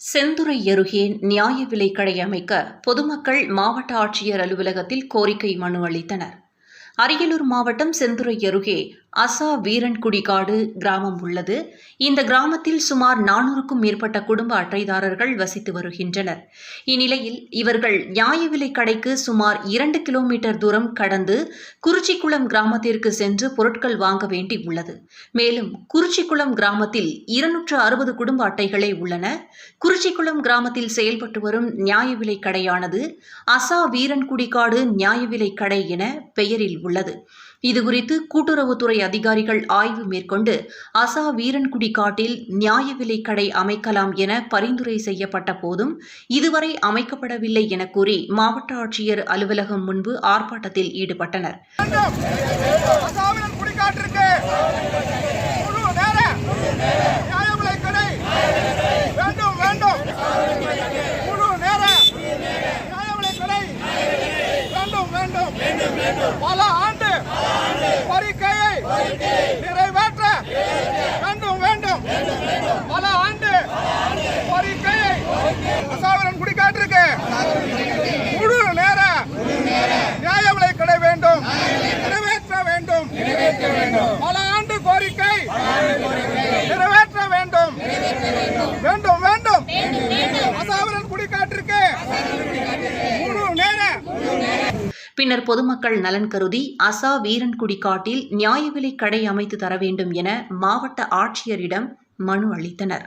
செந்துறை அருகே நியாய விலை கடை அமைக்க பொதுமக்கள் மாவட்ட ஆட்சியர் அலுவலகத்தில் கோரிக்கை மனு அளித்தனர். அரியலூர் மாவட்டம் செந்துறை அருகே அசா வீரன்குடிகாடு கிராமம் உள்ளது. இந்த கிராமத்தில் சுமார் நானூறுக்கும் மேற்பட்ட குடும்ப அட்டைதாரர்கள் வசித்து வருகின்றனர். இந்நிலையில் இவர்கள் நியாய விலைக் கடைக்கு சுமார் இரண்டு கிலோமீட்டர் தூரம் கடந்து குறிச்சிக்குளம் கிராமத்திற்கு சென்று பொருட்கள் வாங்க வேண்டி உள்ளது. மேலும் குறிச்சிக்குளம் கிராமத்தில் இருநூற்று அறுபது குடும்ப அட்டைகளே உள்ளன. குறிச்சிக்குளம் கிராமத்தில் செயல்பட்டு வரும் நியாய விலை கடையானது அசா வீரன்குடிகாடு நியாய விலைக் கடை என பெயரில் உள்ளது. இதுகுறித்து கூட்டுறவுத்துறை அதிகாரிகள் ஆய்வு மேற்கொண்டு அசா வீரன்குடி காட்டில் நியாய விலைக் கடை அமைக்கலாம் என பரிந்துரை செய்யப்பட்ட போதும் இதுவரை அமைக்கப்படவில்லை என கூறி மாவட்ட ஆட்சியர் அலுவலகம் முன்பு ஆர்ப்பாட்டத்தில் ஈடுபட்டனர் வேண்டும் அசாமியன் குடிக்காட்டிற்கு முழு நேர நியாய விலைக் கடை வேண்டும் வேண்டும் முழு நேர நியாய விலைக் கடை வேண்டும் வேண்டும் பல ஆண்டு கோரிக்கையை நிறைவேற்ற வேண்டும் வேண்டும் பல ஆண்டு கோரிக்கையை அசாமியன் குடிக்காட்டிற்கு முழு நேர நியாய விலைக் கடை வேண்டும் நிறைவேற்ற வேண்டும் பல ஆண்டு கோரிக்கை நிறைவேற்ற வேண்டும். வேண்டும் வேண்டும். அசாவரன் குடிக்காட்டிற்கு. முழு நேர. பின்னர் பொதுமக்கள் நலன் கருதி அசா வீரன்குடி காட்டில் நியாய விலை கடை அமைத்து தர வேண்டும் என மாவட்ட ஆட்சியரிடம் மனு அளித்தனர்.